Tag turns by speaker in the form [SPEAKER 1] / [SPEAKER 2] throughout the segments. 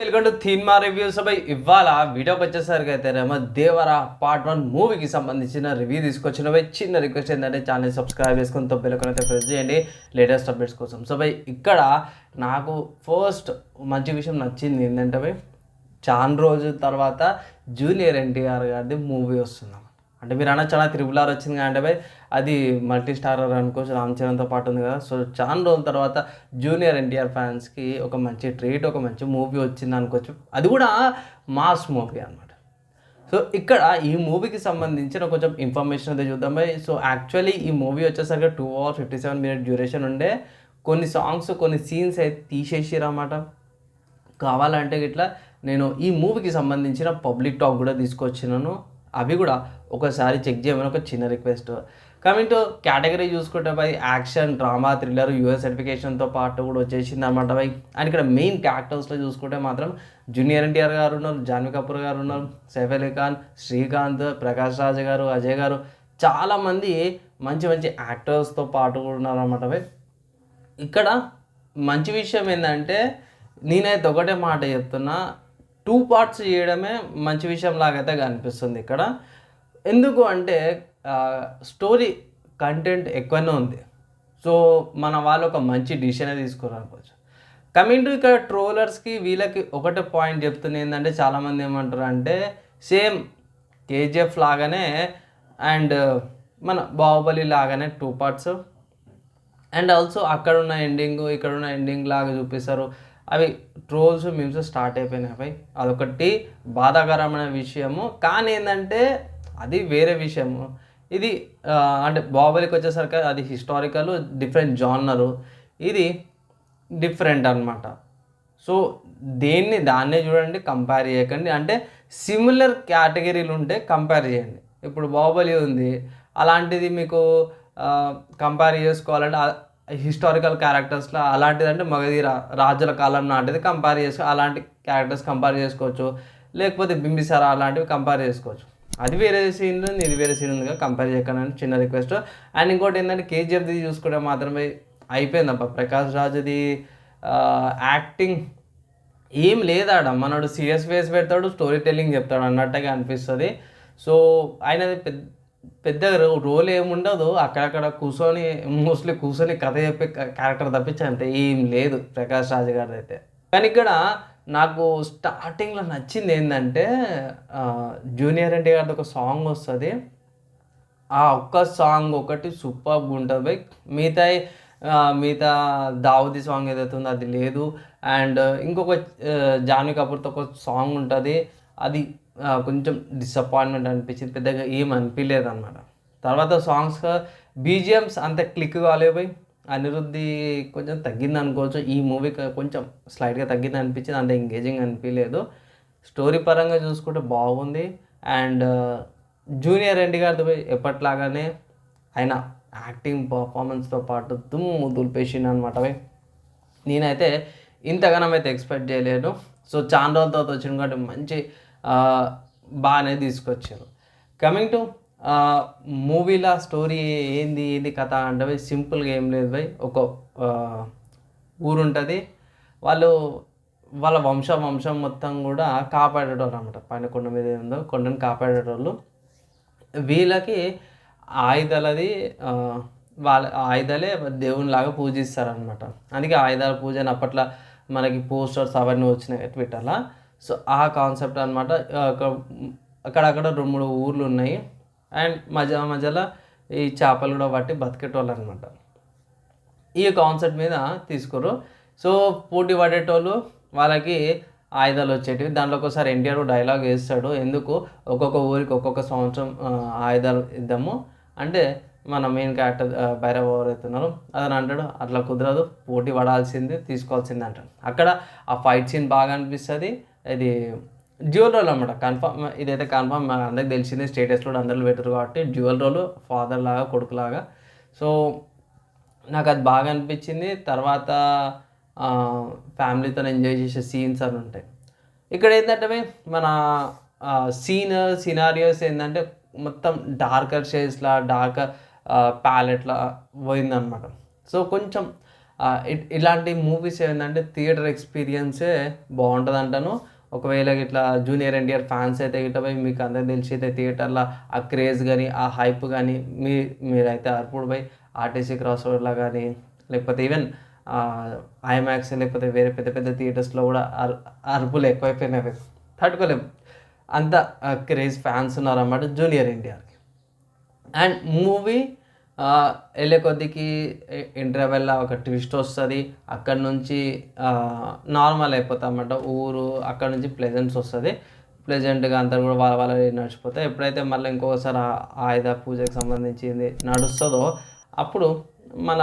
[SPEAKER 1] Welcome to థీన్మా reviews by ఇవాళ వీడియోకి వచ్చేసరికి అయితే రేమో దేవరా పార్ట్ వన్ మూవీకి సంబంధించిన రివ్యూ తీసుకొచ్చిన చిన్న రిక్వెస్ట్ ఏంటంటే ఛానల్ సబ్స్క్రైబ్ చేసుకుని తొబ్బెలకొని అయితే ప్రెస్ చేయండి. లేటెస్ట్ అప్డేట్స్ కోసం. సో బై ఇక్కడ నాకు ఫస్ట్ మంచి విషయం నచ్చింది ఏంటంటే బై చాలా రోజుల తర్వాత జూనియర్ ఎన్టీఆర్ గారిది మూవీ వస్తుంది అంటే మీరు అన్న చాలా త్రిబుల్ ఆర్ వచ్చింది అంటే బై అది మల్టీ స్టారర్ అనుకోవచ్చు రామ్ చరణ్తో పాటు ఉంది కదా. సో చాలా రోజుల తర్వాత జూనియర్ ఎన్టీఆర్ ఫ్యాన్స్కి ఒక మంచి ట్రీట్ ఒక మంచి మూవీ వచ్చింది అనుకోవచ్చు. అది కూడా మాస్ మూవీ అనమాట సో ఇక్కడ ఈ మూవీకి సంబంధించిన కొంచెం ఇన్ఫర్మేషన్ అయితే చూద్దాం బై సో యాక్చువల్లీ ఈ మూవీ వచ్చేసరికి two hour fifty seven minute duration ఉండే. కొన్ని సాంగ్స్ కొన్ని సీన్స్ అయితే తీసేసిరన్నమాట కావాలంటే ఇట్లా నేను ఈ మూవీకి సంబంధించిన పబ్లిక్ టాక్ కూడా తీసుకొచ్చినాను. అవి కూడా ఒకసారి చెక్ చేయమని ఒక చిన్న రిక్వెస్ట్. కమింగ్ టు కేటగిరీ చూసుకుంటే by action drama thriller US సర్టిఫికేషన్తో పాటు కూడా వచ్చేసింది అనమాట బై. అండ్ ఇక్కడ మెయిన్ క్యారెక్టర్స్లో చూసుకుంటే మాత్రం జూనియర్ ఎన్టీఆర్ గారు ఉన్నారు జాన్వీ కపూర్ గారు ఉన్నారు సైఫ్ అలీ ఖాన్ శ్రీకాంత్ ప్రకాష్ రాజ్ గారు అజయ్ గారు చాలామంది మంచి మంచి యాక్టర్స్తో పాటు కూడా ఉన్నారు అనమాట బై. ఇక్కడ మంచి విషయం ఏంటంటే నేనైతే ఒకటే మాట చెప్తున్నా టూ పార్ట్స్ చేయడమే మంచి విషయం లాగైతే కనిపిస్తుంది ఇక్కడ. ఎందుకు అంటే స్టోరీ కంటెంట్ ఎక్కువనే ఉంది. సో మన వాళ్ళు ఒక మంచి డిసిషన్ తీసుకురాకపోవచ్చు కమింగ్ టు ఇక్కడ ట్రోలర్స్కి వీళ్ళకి ఒకటే పాయింట్ చెప్తుంది ఏంటంటే చాలామంది ఏమంటారు అంటే సేమ్ కేజీఎఫ్ లాగానే అండ్ మన బాహుబలి లాగానే టూ పార్ట్స్ అండ్ ఆల్సో అక్కడ ఉన్న ఎండింగ్ ఇక్కడ ఉన్న ఎండింగ్ లాగా చూపిస్తారు. అవి ట్రోల్స్ మీమ్స్ స్టార్ట్ అయిపోయినాయి. అవి అదొకటి బాధాకరమైన విషయము. కానీ ఏంటంటే అది వేరే విషయము. ఇది అంటే బాహుబలికి వచ్చేసరికి అది హిస్టారికల్ డిఫరెంట్ జానరు. ఇది డిఫరెంట్ అన్నమాట. సో దేన్ని దాన్నే చూడండి కంపేర్ చేయకండి. అంటే సిమిలర్ కేటగిరీలు ఉంటే కంపేర్ చేయండి. ఇప్పుడు బాహుబలి ఉంది. అలాంటిది మీకు కంపేర్ చేసుకోవాలంటే హిస్టారికల్ క్యారెక్టర్స్లో అలాంటిదంటే మగధి మగధీర రాజుల కాలం నాటిది కంపేర్ చేసు అలాంటి క్యారెక్టర్స్ కంపేర్ చేసుకోవచ్చు. లేకపోతే బింబిసారా అలాంటివి కంపేర్ చేసుకోవచ్చు. అది వేరే సీన్ ఉంది ఇది వేరే సీన్ ఉంది కంపేర్ చేయకండి చిన్న రిక్వెస్ట్ అండ్ ఇంకోటి ఏంటంటే కేజీఎఫ్ది చూసుకుంటే మాత్రమే అయిపోయిందప్ప ప్రకాష్ రాజుది యాక్టింగ్ ఏం లేదాడ? మనోడు సీరియస్ ఫేస్ పెడతాడు స్టోరీ టెల్లింగ్ చెప్తాడు అన్నట్టుగా అనిపిస్తుంది. సో ఆయనది పెద్ద పెద్ద రోల్ ఏముండదు అక్కడక్కడ కూర్చొని మోస్ట్లీ కూర్చొని కథ చెప్పే క్యారెక్టర్ తప్పించి అంతే. ఏం లేదు ప్రకాష్ రాజ్ గారిది అయితే కానీ ఇక్కడ నాకు స్టార్టింగ్లో నచ్చింది ఏంటంటే జూనియర్ ఎన్టీ గారిది ఒక సాంగ్ వస్తుంది. ఆ ఒక్క సాంగ్ ఒకటి సూపర్గా ఉంటుంది బైక్ మిగతా మిగతా దావుది సాంగ్ ఏదైతే ఉందో అది లేదు. అండ్ ఇంకొక జాన్వి కపూర్తో ఒక సాంగ్ ఉంటుంది. అది కొంచెం డిసప్పాయింట్మెంట్ అనిపించింది. పెద్దగా ఏం అనిపించలేదు అనమాట తర్వాత సాంగ్స్ బీజిఎమ్స్ అంత క్లిక్ కాలేవు అనిరుద్ధి కొంచెం తగ్గింది అనుకోవచ్చు. ఈ మూవీకి కొంచెం స్లైడ్గా తగ్గింది అనిపించింది. అంత ఎంగేజింగ్ అనిపించలేదు స్టోరీ పరంగా చూసుకుంటే బాగుంది. అండ్ జూనియర్ ఎన్టీ గారితో పోయి ఎప్పట్లాగానే ఆయన యాక్టింగ్ పర్ఫార్మెన్స్తో పాటు దుమ్ము దులిపేసింది అనమాట నేనైతే ఇంతగానం అయితే ఎక్స్పెక్ట్ చేయలేను సో చాలా రోజుల తర్వాత వచ్చిన కాబట్టి మంచి బాగానే తీసుకొచ్చారు. కమింగ్ టు మూవీలో స్టోరీ ఏంది ఏంది కథ అంటే సింపుల్గా ఏం లేదు భయ్. ఒక ఊరుంటుంది. ఊరు ఉంటుంది వాళ్ళు వాళ్ళ వంశ వంశం మొత్తం కూడా కాపాడేటోళ్ళు అనమాట పైన కొండ మీద ఉందో కొండను కాపాడేటోళ్ళు. వీళ్ళకి ఆయుధాలది వాళ్ళ ఆయుధాలే దేవునిలాగా పూజిస్తారనమాట. అందుకే ఆయుధాల పూజ అని అప్పట్లో మనకి పోస్టర్స్ అవన్నీ వచ్చినాయి ట్విట్టర్లో సో ఆ కాన్సెప్ట్ అనమాట అక్కడక్కడ రెండు మూడు ఊర్లు ఉన్నాయి. అండ్ మధ్య మధ్యలో ఈ చేపలు కూడా పట్టి బతికేటోళ్ళు అనమాట ఈ కాన్సెప్ట్ మీద తీసుకురు సో పోటీ పడేటోళ్ళు వాళ్ళకి ఆయుధాలు వచ్చేటివి. దాంట్లో ఒకసారి ఎన్టీఆర్ డైలాగ్ వేస్తాడు. ఎందుకు? ఒక్కొక్క ఊరికి ఒక్కొక్క సంవత్సరం ఆయుధాలు ఇద్దాము. అంటే మన మెయిన్ క్యారెక్టర్ భైరవ్ ఎవరైతే అతను అంటాడు అట్లా కుదరదు. పోటీ పడాల్సింది తీసుకోవాల్సింది అంటాడు. అక్కడ ఆ ఫైట్ సీన్ బాగా అనిపిస్తుంది. ఇది డ్యూయల్ రోల్ అనమాట కన్ఫర్మ్ ఇదైతే కన్ఫర్మ్ అందరికి తెలిసింది స్టేటస్లో అందరూ పెట్టరు కాబట్టి డ్యూయల్ రోల్ ఫాదర్ లాగా కొడుకులాగా సో నాకు అది బాగా అనిపించింది. తర్వాత ఫ్యామిలీతో ఎంజాయ్ చేసే సీన్స్ అని ఉంటాయి. ఇక్కడ ఏంటంటే మన సీన్ సినారియోస్ ఏంటంటే మొత్తం డార్కర్ షేడ్స్లా డార్క్ ప్యాలెట్లా పోయిందనమాట సో కొంచెం ఇ- ఇలాంటి మూవీస్ ఏంటంటే థియేటర్ ఎక్స్పీరియన్సే బాగుంటుంది అంటాను ఒకవేళ ఇట్లా జూనియర్ ఎన్టీఆర్ ఫ్యాన్స్ అయితే ఇట్లా పోయి మీకు అందరికి తెలిసి అయితే థియేటర్లో ఆ క్రేజ్ కానీ ఆ హైప్ కానీ మీ మీరైతే అర్పుడు పోయి ఆర్టీసీ క్రాస్ రోడ్లో కానీ లేకపోతే ఈవెన్ ఐమాక్స్ లేకపోతే వేరే పెద్ద పెద్ద థియేటర్స్లో కూడా అర్ అరుపులు ఎక్కువైపోయినాయి తట్టుకోలేము. అంత క్రేజ్ ఫ్యాన్స్ ఉన్నారన్నమాట జూనియర్ ఎన్టీఆర్కి అండ్ మూవీ వెళ్ళే కొద్దికి ఇంటర్వెల్లో ఒక ట్విస్ట్ వస్తుంది. అక్కడ నుంచి నార్మల్ అయిపోతుంది అన్నమాట ఊరు అక్కడ నుంచి ప్లెజెంట్స్ వస్తుంది. ప్లెజెంట్గా అంతా కూడా వాళ్ళ వాళ్ళ నడిచిపోతాయి ఎప్పుడైతే మళ్ళీ ఇంకొకసారి ఆయుధ పూజకి సంబంధించింది నడుస్తుందో అప్పుడు మన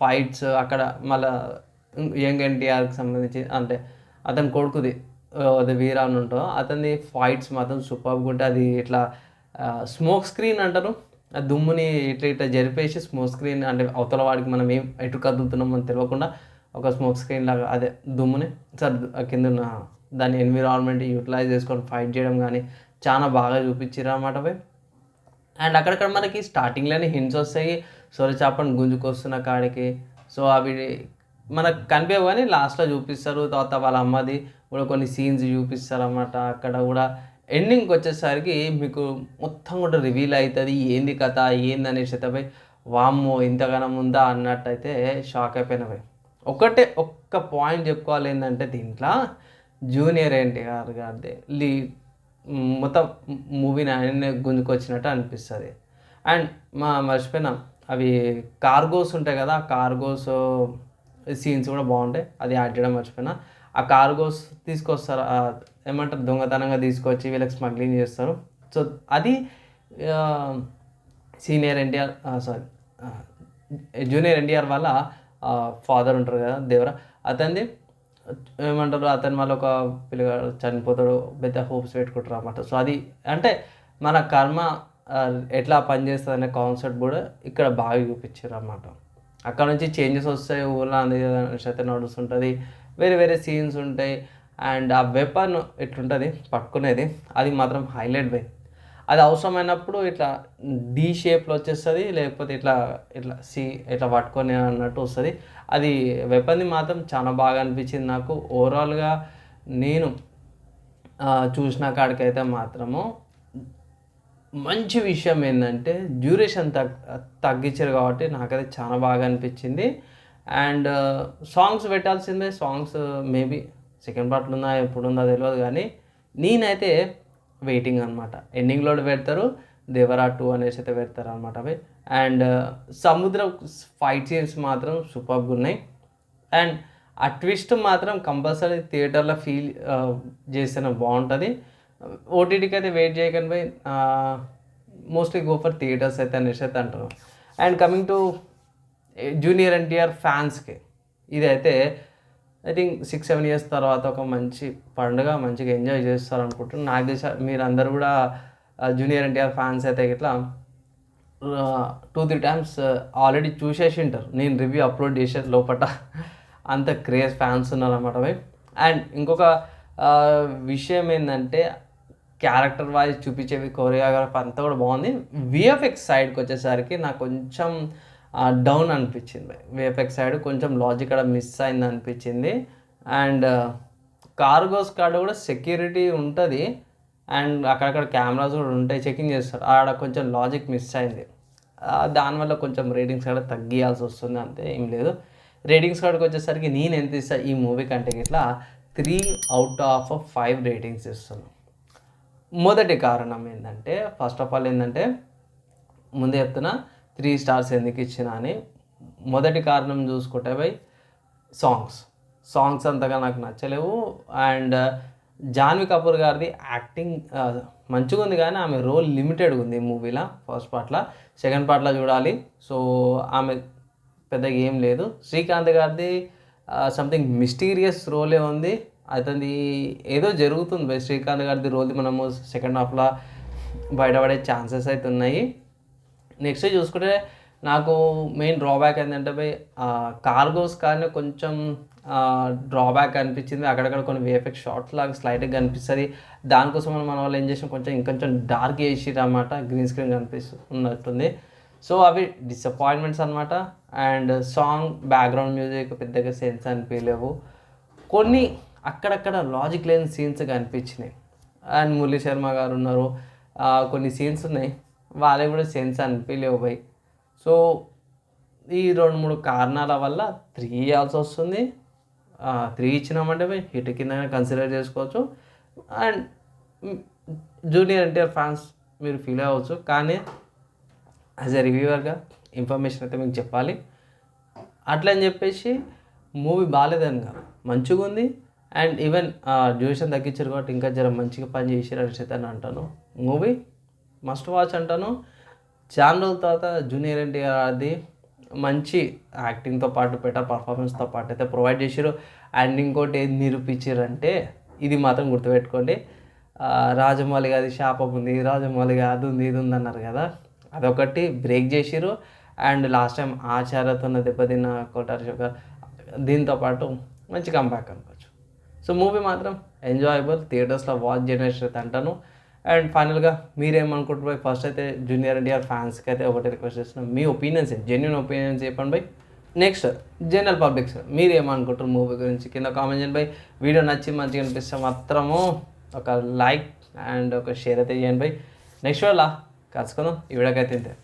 [SPEAKER 1] ఫైట్స్ అక్కడ మళ్ళా యంగ్ ఎన్టీఆర్కి సంబంధించి అంటే అతని కొడుకుది అది వీరా అని ఉంటుందో అతని ఫైట్స్ మాత్రం సూపర్గా ఉంటే అది ఇట్లా స్మోక్ స్క్రీన్ అంటారు. ఆ దుమ్ముని ఇట్లా ఇట్లా జరిపేసి స్మోక్ స్క్రీన్ అంటే అవతల వాడికి మనం ఏం ఎటు కదులుతున్నాం అని తెలియకుండా ఒక స్మోక్ స్క్రీన్ లాగా అదే దుమ్ముని సార్ కింద ఉన్న దాని ఎన్విరాన్మెంట్ యూటిలైజ్ చేసుకొని ఫైట్ చేయడం కానీ చాలా బాగా చూపించారు అన్నమాట అండ్ అక్కడక్కడ మనకి స్టార్టింగ్లోనే హింట్స్ వస్తాయి. సొర చేపను గుంజుకొస్తున్న కాడికి. సో అవి మనకు కనిపించవు కానీ లాస్ట్లో చూపిస్తారు. తర్వాత వాళ్ళ అమ్మది కూడా కొన్ని సీన్స్ చూపిస్తారు అన్నమాట. అక్కడ కూడా ఎండింగ్కి వచ్చేసరికి మీకు మొత్తం కూడా రివీల్ అవుతుంది ఏంది కథ? ఏంది అనేసి అయితే వామ్మో ఇంతగానం ఉందా? అన్నట్టయితే షాక్ అయిపోయినవి ఒకటే ఒక్క పాయింట్ చెప్పుకోవాలి ఏంటంటే దీంట్లో జూనియర్ ఎన్టీఆర్ గారిది లీ మొత్తం మూవీని ఆయన గుంజుకొచ్చినట్టు అనిపిస్తుంది. అండ్ మా మర్చిపోయినాం అవి కార్గోస్ ఉంటాయి కదా ఆ కార్గోస్ సీన్స్ కూడా బాగుంటాయి. అది యాడ్ చేయడం మర్చిపోయినా. ఆ కార్గోస్ తీసుకొస్తారు ఏమంటారు దొంగతనంగా తీసుకొచ్చి వీళ్ళకి స్మగ్లింగ్ చేస్తారు. సో అది senior NTR sorry junior NTR వాళ్ళ ఫాదర్ ఉంటారు కదా దేవరా అతనిది ఏమంటారు అతని వల్ల ఒక పిల్లగాడు చనిపోతాడు పెద్ద హోప్స్ పెట్టుకుంటారు అన్నమాట. సో అది అంటే మన కర్మ ఎట్లా పనిచేస్తుంది అనే కాన్సెప్ట్ కూడా ఇక్కడ బాగా చూపించారు అన్నమాట. అక్కడ నుంచి చేంజెస్ వస్తాయి ఊళ్ళో అనేది అయితే నడుస్తుంటుంది వేరే వేరే సీన్స్ ఉంటాయి. అండ్ ఆ వెపన్ ఎట్లుంటుంది? పట్టుకునేది. అది మాత్రం హైలైట్ బై అది అవసరమైనప్పుడు ఇట్లా డి షేప్లో వచ్చేస్తుంది లేకపోతే ఇట్లా ఇట్లా సి ఇట్లా పట్టుకొని అన్నట్టు వస్తుంది. అది వెపన్ది మాత్రం చాలా బాగా అనిపించింది నాకు. ఓవరాల్గా నేను చూసిన కాడికైతే మాత్రము మంచి విషయం ఏంటంటే డ్యూరేషన్ తగ్ తగ్గించారు కాబట్టి నాకైతే చాలా బాగా అనిపించింది. అండ్ సాంగ్స్ పెట్టాల్సిందే. సాంగ్స్ మేబీ సెకండ్ పార్ట్లో ఉందా ఎప్పుడు ఉందో తెలియదు కానీ నేనైతే వెయిటింగ్ అనమాట ఎండింగ్లో పెడతారు. దేవరా టూ అనేసి అయితే పెడతారు అనమాట అవి. అండ్ సముద్ర ఫైట్ సీన్స్ మాత్రం సూపర్గా ఉన్నాయి. అండ్ ఆ ట్విస్ట్ మాత్రం కంపల్సరీ థియేటర్లో ఫీల్ చేస్తేనే బాగుంటుంది. ఓటీటీకి అయితే వెయిట్ చేయకండి పోయి మోస్ట్లీ గో ఫర్ థియేటర్స్ అయితే అనేసి అయితే అంటారు and coming to junior NTR ఫ్యాన్స్కి ఇదైతే I think six seven years తర్వాత ఒక మంచి పండుగ మంచిగా ఎంజాయ్ చేస్తారు అనుకుంటున్నాను నాకు తెలిసి మీరు అందరు కూడా జూనియర్ ఎన్టీఆర్ ఫ్యాన్స్ అయితే ఇట్లా టూ త్రీ టైమ్స్ ఆల్రెడీ చూసేసి ఉంటారు. నేను రివ్యూ అప్లోడ్ చేసే లోపల అంత క్రేజ్ ఫ్యాన్స్ ఉన్నారన్నమాట అవి. అండ్ ఇంకొక విషయం ఏంటంటే క్యారెక్టర్ వైజ్ చూపించేవి కొరియోగ్రఫీ అంతా కూడా బాగుంది. విఎఫ్ఎక్స్ సైడ్కి వచ్చేసరికి నాకు కొంచెం డౌన్ అనిపించింది. విఎఫ్ఎక్స్ సైడ్ కొంచెం లాజిక్ అక్కడ మిస్ అయింది అనిపించింది. అండ్ కార్గోస్ కాడ కూడా సెక్యూరిటీ ఉంటుంది. అండ్ అక్కడక్కడ కెమెరాస్ కూడా ఉంటాయి. చెకింగ్ చేస్తారు. ఆడ కొంచెం లాజిక్ మిస్ అయింది. దానివల్ల కొంచెం రేటింగ్స్ కూడా తగ్గియాల్సి వస్తుంది అంతే ఏం లేదు. రేటింగ్స్ కాడికి వచ్చేసరికి నేను ఎంత ఇస్తా ఈ మూవీ కంటే ఇట్లా three out of five ratings ఇస్తాను మొదటి కారణం ఏంటంటే ఫస్ట్ ఆఫ్ ఆల్ ఏంటంటే ముందే చెప్తున్నా త్రీ స్టార్స్ ఎందుకు ఇచ్చిన అని మొదటి కారణం చూసుకుంటే బై సాంగ్స్. సాంగ్స్ అంతగా నాకు నచ్చలేవు. అండ్ జాన్వి కపూర్ గారిది యాక్టింగ్ మంచిగా ఉంది కానీ ఆమె రోల్ లిమిటెడ్ ఉంది ఈ మూవీలో ఫస్ట్ పార్ట్లో. సెకండ్ పార్ట్లో చూడాలి. సో ఆమె పెద్దగా ఏం లేదు. శ్రీకాంత్ గారిది సంథింగ్ మిస్టీరియస్ రోలే ఉంది. అతనిది ఏదో జరుగుతుంది బై. శ్రీకాంత్ గారిది రోల్ది మనము సెకండ్ హాఫ్లో బయటపడే ఛాన్సెస్ అయితే ఉన్నాయి. నెక్స్ట్ చూసుకుంటే నాకు మెయిన్ డ్రాబ్యాక్ ఏంటంటే కార్గోస్ కానీ కొంచెం డ్రాబ్యాక్ అనిపించింది. అక్కడక్కడ కొన్ని వేఫెక్ట్ షార్ట్స్ లాగా స్లైట్గా కనిపిస్తుంది. దానికోసం మన వాళ్ళు ఏం చేసాం కొంచెం ఇంకొంచెం డార్క్ వేసిరు అన్నమాట. గ్రీన్ స్క్రీన్ కనిపిస్తున్నట్టుంది. సో అవి డిసప్పాయింట్మెంట్స్ అనమాట అండ్ సాంగ్ బ్యాక్గ్రౌండ్ మ్యూజిక్ పెద్దగా సెన్స్ అనిపించలేవు కొన్ని అక్కడక్కడ లాజిక్ లేని సీన్స్ కనిపించినాయి. అండ్ మురళీ శర్మ గారు ఉన్నారు. కొన్ని సీన్స్ ఉన్నాయి. వాళ్ళకి కూడా సెన్స్ అనిపించలేవు పోయి సో ఈ రెండు మూడు కారణాల వల్ల త్రీ ఇవ్వాల్సి వస్తుంది. త్రీ ఇచ్చినామంటే హిట్ కింద కన్సిడర్ చేసుకోవచ్చు. అండ్ జూనియర్ ఎన్టీఆర్ ఫ్యాన్స్ మీరు ఫీల్ అవ్వచ్చు. కానీ యాజ్ ఎ రివ్యూవర్గా ఇన్ఫర్మేషన్ అయితే మీకు చెప్పాలి. అట్లా అని చెప్పేసి మూవీ బాగాలేదని కాదు. మంచిగా ఉంది. అండ్ ఈవెన్ డ్యూరేషన్ తగ్గించారు కాబట్టి ఇంకా జర మంచిగా పని చేసారు అనేసి అని అంటాను. మూవీ మస్ట్ వాచ్ అంటాను. చాలా రోజుల తర్వాత జూనియర్ ఎన్టీఆర్ అది మంచి యాక్టింగ్తో పాటు బెటర్ పర్ఫార్మెన్స్తో పాటు అయితే ప్రొవైడ్ చేసారు అండ్ ఇంకోటి ఏది నిరూపించారు అంటే ఇది మాత్రం గుర్తుపెట్టుకోండి. రాజమౌళి గారి శాపం ఉంది రాజమౌళి గారి అది ఉంది ఇది ఉంది అన్నారు కదా. అదొకటి బ్రేక్ చేసిరు అండ్ లాస్ట్ టైం ఆచార్యతో దెబ్బతిన్న కోటారి శోక దీంతో పాటు మంచి కంబ్యాక్ అనుకోవచ్చు సో మూవీ మాత్రం ఎంజాయబుల్ థియేటర్స్లో వాచ్ జనరేషన్ అయితే అంటాను. అండ్ ఫైనల్గా మీరేమనుకుంటున్నారు ఫస్ట్ అయితే జూనియర్ ఎన్టీఆర్ ఫ్యాన్స్కి అయితే ఒకటి రిక్వెస్ట్ చేస్తున్నాం. మీ ఒపీనియన్స్ జెన్యున్ ఒపీనియన్స్ చెప్పండి బై. నెక్స్ట్ జనరల్ పబ్లిక్స్ మీరు ఏమనుకుంటారు మూవీ గురించి? కింద కామెంట్ చేయండి బై. వీడియో నచ్చి మంచిగా అనిపిస్తే మాత్రము ఒక లైక్ అండ్ ఒక షేర్ అయితే చేయండి బై. నెక్స్ట్ వల్ల కలుసుకుందాం. ఈ వీడియోకి అయితే